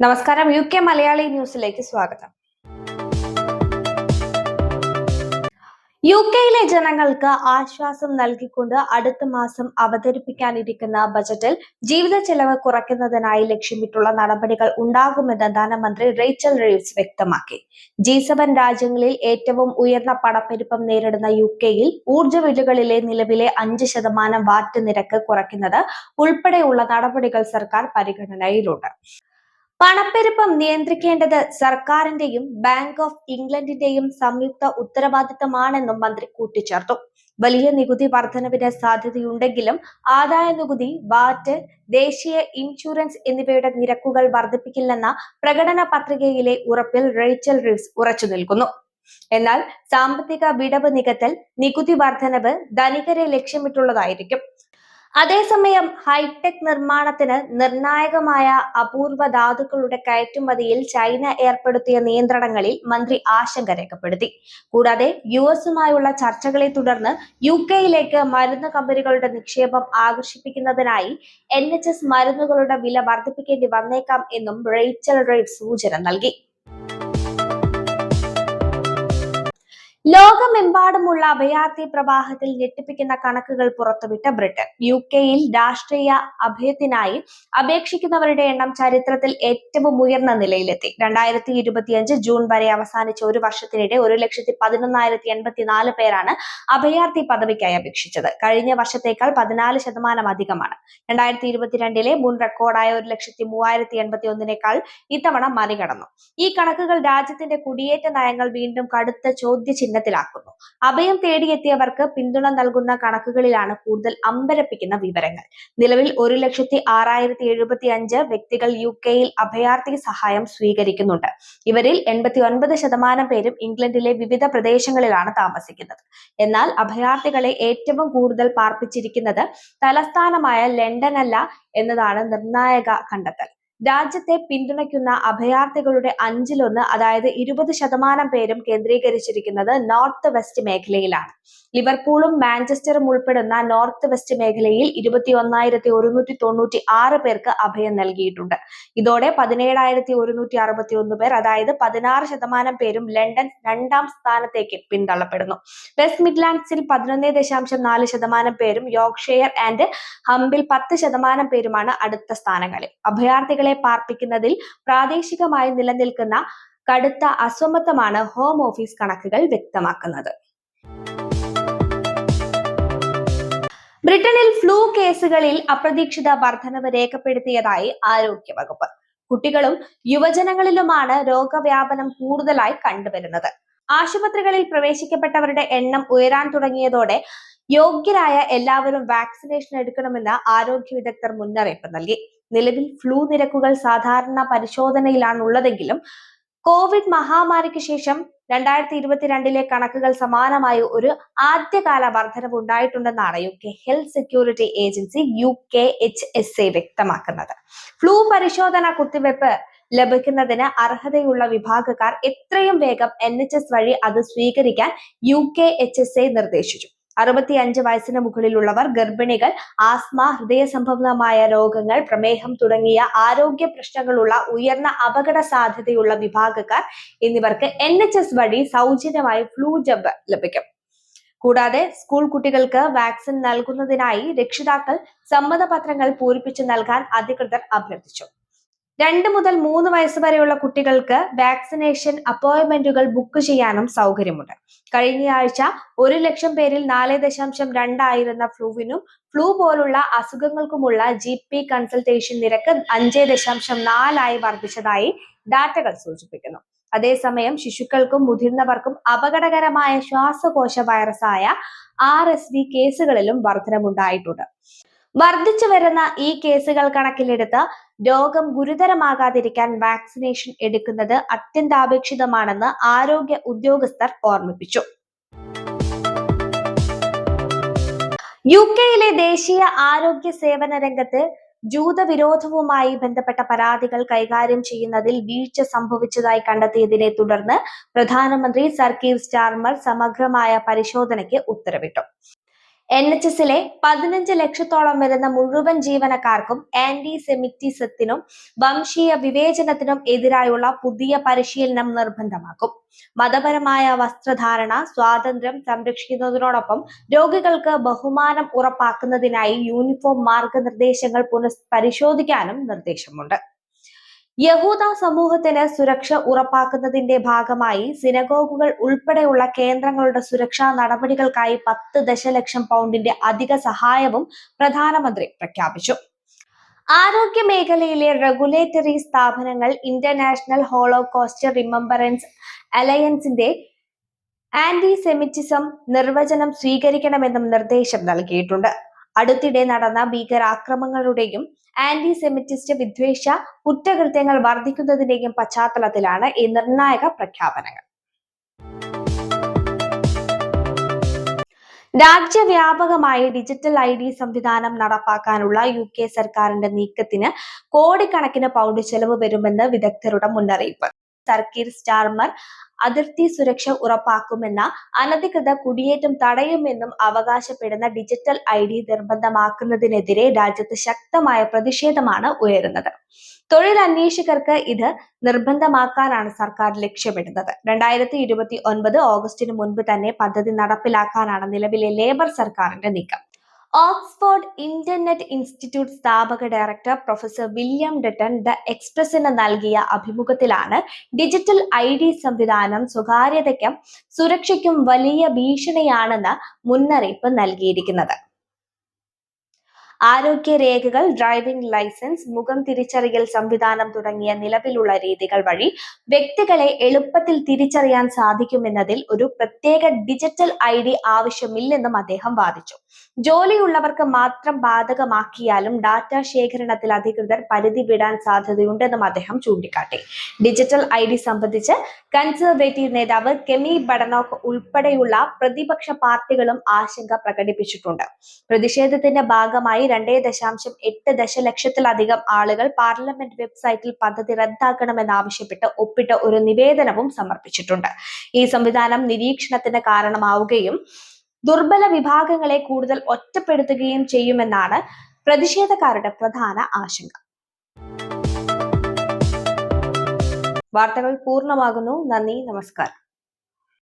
നമസ്കാരം. U K Malayali ന്യൂസിലേക്ക് സ്വാഗതം. യു കെയിലെ ജനങ്ങൾക്ക് ആശ്വാസം നൽകിക്കൊണ്ട് അടുത്ത മാസം അവതരിപ്പിക്കാനിരിക്കുന്ന ബജറ്റിൽ ജീവിത ചെലവ് കുറയ്ക്കുന്നതിനായി ലക്ഷ്യമിട്ടുള്ള നടപടികൾ ഉണ്ടാകുമെന്ന് ധനമന്ത്രി റേച്ചൽ റീവ്സ് വ്യക്തമാക്കി. ജി സെവൻ രാജ്യങ്ങളിൽ ഏറ്റവും ഉയർന്ന പണപ്പെരുപ്പം നേരിടുന്ന യു കെയിൽ ഊർജ വിലകളിലെ നിലവിലെ അഞ്ച് ശതമാനം വാറ്റ് നിരക്ക് കുറയ്ക്കുന്നത് ഉൾപ്പെടെയുള്ള നടപടികൾ സർക്കാർ പരിഗണനയിലുണ്ട്. പണപ്പെരുപ്പം നിയന്ത്രിക്കേണ്ടത് സർക്കാരിന്റെയും ബാങ്ക് ഓഫ് ഇംഗ്ലണ്ടിന്റെയും സംയുക്ത ഉത്തരവാദിത്തമാണെന്നും മന്ത്രി കൂട്ടിച്ചേർത്തു. വലിയ നികുതി വർധനവിന് സാധ്യതയുണ്ടെങ്കിലും ആദായ നികുതി വാറ്റ് ദേശീയ ഇൻഷുറൻസ് എന്നിവയുടെ നിരക്കുകൾ വർദ്ധിപ്പിക്കില്ലെന്ന പ്രകടന പത്രികയിലെ ഉറപ്പിൽ റേച്ചൽ റിവ്സ് ഉറച്ചു നിൽക്കുന്നു. എന്നാൽ സാമ്പത്തിക വിടവ് നികത്തൽ നികുതി വർധനവ് ധനികരെ ലക്ഷ്യമിട്ടുള്ളതായിരിക്കും. അതേസമയം ഹൈടെക് നിർമ്മാണത്തിന് നിർണായകമായ അപൂർവ ധാതുക്കളുടെ കയറ്റുമതിയിൽ ചൈന ഏർപ്പെടുത്തിയ നിയന്ത്രണങ്ങളിൽ മന്ത്രി ആശങ്ക രേഖപ്പെടുത്തി. കൂടാതെ യു എസുമായുള്ള ചർച്ചകളെ തുടർന്ന് യു കെയിലേക്ക് മരുന്ന് കമ്പനികളുടെ നിക്ഷേപം ആകർഷിപ്പിക്കുന്നതിനായി എൻ എച്ച് എസ് മരുന്നുകളുടെ വില വർദ്ധിപ്പിക്കേണ്ടി വന്നേക്കാം എന്നും റേച്ചൽ റേഡ് സൂചന നൽകി. ലോകമെമ്പാടുമുള്ള അഭയാർത്ഥി പ്രവാഹത്തിൽ ഞെട്ടിപ്പിക്കുന്ന കണക്കുകൾ പുറത്തുവിട്ട ബ്രിട്ടൻ. യു കെയിൽ രാഷ്ട്രീയ അഭയത്തിനായി അപേക്ഷിക്കുന്നവരുടെ എണ്ണം ചരിത്രത്തിൽ ഏറ്റവും ഉയർന്ന നിലയിലെത്തി. രണ്ടായിരത്തി ഇരുപത്തിയഞ്ച് ജൂൺ വരെ അവസാനിച്ച ഒരു വർഷത്തിനിടെ ഒരു ലക്ഷത്തി പതിനൊന്നായിരത്തി എൺപത്തിനാല് പേരാണ് അഭയാർത്ഥി പദവിക്കായി അപേക്ഷിച്ചത്. കഴിഞ്ഞ വർഷത്തേക്കാൾ പതിനാല് ശതമാനം അധികമാണ്. രണ്ടായിരത്തി ഇരുപത്തിരണ്ടിലെ മുൻ റെക്കോർഡായ ഒരു ലക്ഷത്തി മൂവായിരത്തി എൺപത്തി ഒന്നിനേക്കാൾ ഇത്തവണ മറികടന്നു. ഈ കണക്കുകൾ രാജ്യത്തിന്റെ കുടിയേറ്റ നയങ്ങൾ വീണ്ടും കടുത്ത ചോദ്യചിഹ്നം ചിഹ്നത്തിലാക്കുന്നു. അഭയം തേടിയെത്തിയവർക്ക് പിന്തുണ നൽകുന്ന കണക്കുകളിലാണ് കൂടുതൽ അമ്പരപ്പിക്കുന്ന വിവരങ്ങൾ. നിലവിൽ ഒരു ലക്ഷത്തി ആറായിരത്തി എഴുപത്തി അഞ്ച് വ്യക്തികൾ യു കെയിൽ അഭയാർത്ഥി സഹായം സ്വീകരിക്കുന്നുണ്ട്. ഇവരിൽ എൺപത്തി ഒൻപത് ശതമാനം പേരും ഇംഗ്ലണ്ടിലെ വിവിധ പ്രദേശങ്ങളിലാണ് താമസിക്കുന്നത്. എന്നാൽ അഭയാർത്ഥികളെ ഏറ്റവും കൂടുതൽ പാർപ്പിച്ചിരിക്കുന്നത് തലസ്ഥാനമായ ലണ്ടനല്ല എന്നതാണ് നിർണായക കണ്ടെത്തൽ. രാജ്യത്തെ പിന്തുണയ്ക്കുന്ന അഭയാർത്ഥികളുടെ അഞ്ചിലൊന്ന് അതായത് ഇരുപത് ശതമാനം പേരും കേന്ദ്രീകരിച്ചിരിക്കുന്നത് നോർത്ത് വെസ്റ്റ് മേഖലയിലാണ്. ലിവർപൂളും മാഞ്ചസ്റ്ററും ഉൾപ്പെടുന്ന നോർത്ത് വെസ്റ്റ് മേഖലയിൽ ഇരുപത്തി ഒന്നായിരത്തി ഒരുന്നൂറ്റി തൊണ്ണൂറ്റി ആറ് പേർക്ക് അഭയം നൽകിയിട്ടുണ്ട്. ഇതോടെ പതിനേഴായിരത്തി ഒരുന്നൂറ്റി അറുപത്തി ഒന്ന് പേർ അതായത് പതിനാറ് ശതമാനം പേരും ലണ്ടൻ രണ്ടാം സ്ഥാനത്തേക്ക് പിന്തള്ളപ്പെടുന്നു. വെസ്റ്റ് മിഡ്ലാൻഡ്സിൽ പതിനൊന്ന് ദശാംശം നാല് ശതമാനം പേരും യോർക്ക്ഷയർ ആൻഡ് ഹംബിൽ പത്ത് ശതമാനം പേരുമാണ് അടുത്ത സ്ഥാനങ്ങളിൽ. അഭയാർത്ഥികളെ പാർപ്പിക്കുന്നതിൽ പ്രാദേശികമായി നിലനിൽക്കുന്ന കടുത്ത അസമത്വമാണ് ഹോം ഓഫീസ് കണക്കുകൾ വ്യക്തമാക്കുന്നത്. ബ്രിട്ടനിൽ ഫ്ലൂ കേസുകളിൽ അപ്രതീക്ഷിത വർധനവ് രേഖപ്പെടുത്തിയതായി ആരോഗ്യവകുപ്പ് കുട്ടികളും യുവജനങ്ങളിലുമാണ് രോഗവ്യാപനം കൂടുതലായി കണ്ടുവരുന്നത്. ആശുപത്രികളിൽ പ്രവേശിക്കപ്പെട്ടവരുടെ എണ്ണം ഉയരാൻ തുടങ്ങിയതോടെ യോഗ്യരായ എല്ലാവരും വാക്സിനേഷൻ എടുക്കണമെന്ന് ആരോഗ്യ വിദഗ്ധർ മുന്നറിയിപ്പ് നൽകി. നിലവിൽ ഫ്ലൂ നിരക്കുകൾ സാധാരണ പരിശോധനയിലാണുള്ളതെങ്കിലും കോവിഡ് മഹാമാരിക്ക് ശേഷം രണ്ടായിരത്തി ഇരുപത്തിരണ്ടിലെ കണക്കുകൾ സമാനമായ ഒരു ആദ്യകാല വർധനവ് ഉണ്ടായിട്ടുണ്ടെന്നാണ് U K health security agency U K H S A വ്യക്തമാക്കുന്നത്. ഫ്ലൂ പരിശോധന കുത്തിവെപ്പ് ലഭിക്കുന്നതിന് അർഹതയുള്ള വിഭാഗക്കാർ എത്രയും വേഗം എൻ എച്ച് എസ് വഴി അത് സ്വീകരിക്കാൻ U K H S A നിർദ്ദേശിച്ചു. അറുപത്തിയഞ്ച് വയസ്സിന് മുകളിലുള്ളവർ ഗർഭിണികൾ ആസ്മ ഹൃദയ സംബന്ധമായ രോഗങ്ങൾ പ്രമേഹം തുടങ്ങിയ ആരോഗ്യ പ്രശ്നങ്ങളുള്ള ഉയർന്ന അപകട സാധ്യതയുള്ള വിഭാഗക്കാർ എന്നിവർക്ക് എൻ എച്ച് എസ് വഴി സൗജന്യമായി ഫ്ലൂ ജബ് ലഭിക്കും. കൂടാതെ സ്കൂൾ കുട്ടികൾക്ക് വാക്സിൻ നൽകുന്നതിനായി രക്ഷിതാക്കൾ സമ്മതപത്രങ്ങൾ പൂരിപ്പിച്ചു നൽകാൻ അധികൃതർ അഭ്യർത്ഥിച്ചു. രണ്ട് മുതൽ മൂന്ന് വയസ്സ് വരെയുള്ള കുട്ടികൾക്ക് വാക്സിനേഷൻ അപ്പോയിന്റ്മെന്റുകൾ ബുക്ക് ചെയ്യാനും സൗകര്യമുണ്ട്. കഴിഞ്ഞയാഴ്ച ഒരു ലക്ഷം പേരിൽ നാല് ദശാംശം രണ്ടായിരുന്ന ഫ്ലൂവിനും ഫ്ലൂ പോലുള്ള അസുഖങ്ങൾക്കുമുള്ള ജി പി കൺസൾട്ടേഷൻ നിരക്ക് അഞ്ച് ദശാംശം നാലായി വർദ്ധിച്ചതായി ഡാറ്റകൾ സൂചിപ്പിക്കുന്നു. അതേസമയം ശിശുക്കൾക്കും മുതിർന്നവർക്കും അപകടകരമായ ശ്വാസകോശ വൈറസായ ആർ എസ് വി കേസുകളിലും വർധനമുണ്ടായിട്ടുണ്ട്. വർദ്ധിച്ചു വരുന്ന ഈ കേസുകൾ കണക്കിലെടുത്ത് രോഗം ഗുരുതരമാകാതിരിക്കാൻ വാക്സിനേഷൻ എടുക്കുന്നത് അത്യന്താപേക്ഷിതമാണെന്ന് ആരോഗ്യ ഉദ്യോഗസ്ഥർ ഓർമ്മിപ്പിച്ചു. യു കെയിലെ ദേശീയ ആരോഗ്യ സേവന രംഗത്ത് ജൂതവിരോധവുമായി ബന്ധപ്പെട്ട പരാതികൾ കൈകാര്യം ചെയ്യുന്നതിൽ വീഴ്ച സംഭവിച്ചതായി കണ്ടെത്തിയതിനെ തുടർന്ന് പ്രധാനമന്ത്രി സർ സ്റ്റാർമർ സമഗ്രമായ പരിശോധനയ്ക്ക് ഉത്തരവിട്ടു. എൻ എച്ച് എസിലെ പതിനഞ്ച് ലക്ഷത്തോളം വരുന്ന മുഴുവൻ ജീവനക്കാർക്കും ആന്റി സെമിറ്റിസത്തിനും വംശീയ വിവേചനത്തിനും എതിരായുള്ള പുതിയ പരിശീലനം നിർബന്ധമാക്കും. മതപരമായ വസ്ത്രധാരണ സ്വാതന്ത്ര്യം സംരക്ഷിക്കുന്നതിനോടൊപ്പം രോഗികൾക്ക് ബഹുമാനം ഉറപ്പാക്കുന്നതിനായി യൂണിഫോം മാർഗനിർദ്ദേശങ്ങൾ പുനഃപരിശോധിക്കാനും നിർദ്ദേശമുണ്ട്. യഹൂദ സമൂഹത്തിന് സുരക്ഷ ഉറപ്പാക്കുന്നതിന്റെ ഭാഗമായി സിനഗോഗുകൾ ഉൾപ്പെടെയുള്ള കേന്ദ്രങ്ങളുടെ സുരക്ഷാ നടപടികൾക്കായി പത്ത് ദശലക്ഷം പൗണ്ടിന്റെ അധിക സഹായവും പ്രധാനമന്ത്രി പ്രഖ്യാപിച്ചു. ആരോഗ്യ മേഖലയിലെ റെഗുലേറ്ററി സ്ഥാപനങ്ങൾ ഇന്റർനാഷണൽ ഹോളോകോസ്റ്റ് റിമംബറൻസ് അലയൻസിന്റെ ആന്റി സെമിറ്റിസം നിർവചനം സ്വീകരിക്കണമെന്നും നിർദ്ദേശം നൽകിയിട്ടുണ്ട്. അടുത്തിടെ നടന്ന ഭീകരാക്രമങ്ങളുടെയും ആന്റി സെമിറ്റിസ്റ്റ് വിദ്വേഷ കുറ്റകൃത്യങ്ങൾ വർദ്ധിക്കുന്നതിന്റെയും പശ്ചാത്തലത്തിലാണ് ഈ നിർണായക പ്രഖ്യാപനങ്ങൾ. രാജ്യവ്യാപകമായി ഡിജിറ്റൽ ഐ ഡി സംവിധാനം നടപ്പാക്കാനുള്ള യു കെ സർക്കാരിന്റെ നീക്കത്തിന് കോടിക്കണക്കിന് പൗണ്ട് ചെലവ് വരുമെന്ന് വിദഗ്ധരുടെ മുന്നറിയിപ്പ്. സർക്കീർ സ്റ്റാർമർ അതിർത്തി സുരക്ഷ ഉറപ്പാക്കുമെന്ന അനധികൃത കുടിയേറ്റം തടയുമെന്നും അവകാശപ്പെടുന്ന ഡിജിറ്റൽ ഐ ഡി നിർബന്ധമാക്കുന്നതിനെതിരെ രാജ്യത്ത് ശക്തമായ പ്രതിഷേധമാണ് ഉയരുന്നത്. തൊഴിൽ അന്വേഷകർക്ക് ഇത് നിർബന്ധമാക്കാനാണ് സർക്കാർ ലക്ഷ്യമിടുന്നത്. രണ്ടായിരത്തി ഇരുപത്തി ഒൻപത് ഓഗസ്റ്റിന് മുൻപ് തന്നെ പദ്ധതി നടപ്പിലാക്കാനാണ് നിലവിലെ ലേബർ സർക്കാരിന്റെ നീക്കം. ഓക്സ്ഫോർഡ് ഇന്റർനെറ്റ് ഇൻസ്റ്റിറ്റ്യൂട്ട് സ്ഥാപക director professor William Dutton the എക്സ്പ്രസിന് നൽകിയ അഭിമുഖത്തിലാണ് ഡിജിറ്റൽ ഐ ഡി സംവിധാനം സ്വകാര്യതയ്ക്കും സുരക്ഷയ്ക്കും വലിയ ഭീഷണിയാണെന്ന് മുന്നറിയിപ്പ് നൽകിയിരിക്കുന്നത്. ആരോഗ്യ രേഖകൾ ഡ്രൈവിംഗ് ലൈസൻസ് മുഖം തിരിച്ചറിയൽ സംവിധാനം തുടങ്ങിയ നിലവിലുള്ള രീതികൾ വഴി വ്യക്തികളെ എളുപ്പത്തിൽ തിരിച്ചറിയാൻ സാധിക്കുമെന്നതിൽ ഒരു പ്രത്യേക ഡിജിറ്റൽ ഐ ഡി ആവശ്യമില്ലെന്നും അദ്ദേഹം വാദിച്ചു. ജോലിയുള്ളവർക്ക് മാത്രം ബാധകമാക്കിയാലും ഡാറ്റ ശേഖരണത്തിൽ അധികൃതർ പരിധി വിടാൻ സാധ്യതയുണ്ടെന്നും അദ്ദേഹം ചൂണ്ടിക്കാട്ടി. ഡിജിറ്റൽ ഐ ഡി സംബന്ധിച്ച് കൺസർവേറ്റീവ് നേതാവ് കെമി ബഡനോക്ക് ഉൾപ്പെടെയുള്ള പ്രതിപക്ഷ പാർട്ടികളും ആശങ്ക പ്രകടിപ്പിച്ചിട്ടുണ്ട്. പ്രതിഷേധത്തിന്റെ ഭാഗമായി രണ്ടേ ദശാംശം എട്ട് ദശലക്ഷത്തിലധികം ആളുകൾ പാർലമെന്റ് വെബ്സൈറ്റിൽ പദ്ധതി റദ്ദാക്കണമെന്നാവശ്യപ്പെട്ട് ഒപ്പിട്ട ഒരു നിവേദനവും സമർപ്പിച്ചിട്ടുണ്ട്. ഈ സംവിധാനം നിരീക്ഷണത്തിന് കാരണമാവുകയും ദുർബല വിഭാഗങ്ങളെ കൂടുതൽ ഒറ്റപ്പെടുത്തുകയും ചെയ്യുമെന്നാണ് പ്രതിഷേധക്കാരുടെ പ്രധാന ആശങ്ക. വാർത്തകൾ പൂർണമാകുന്നു. നന്ദി. നമസ്കാരം.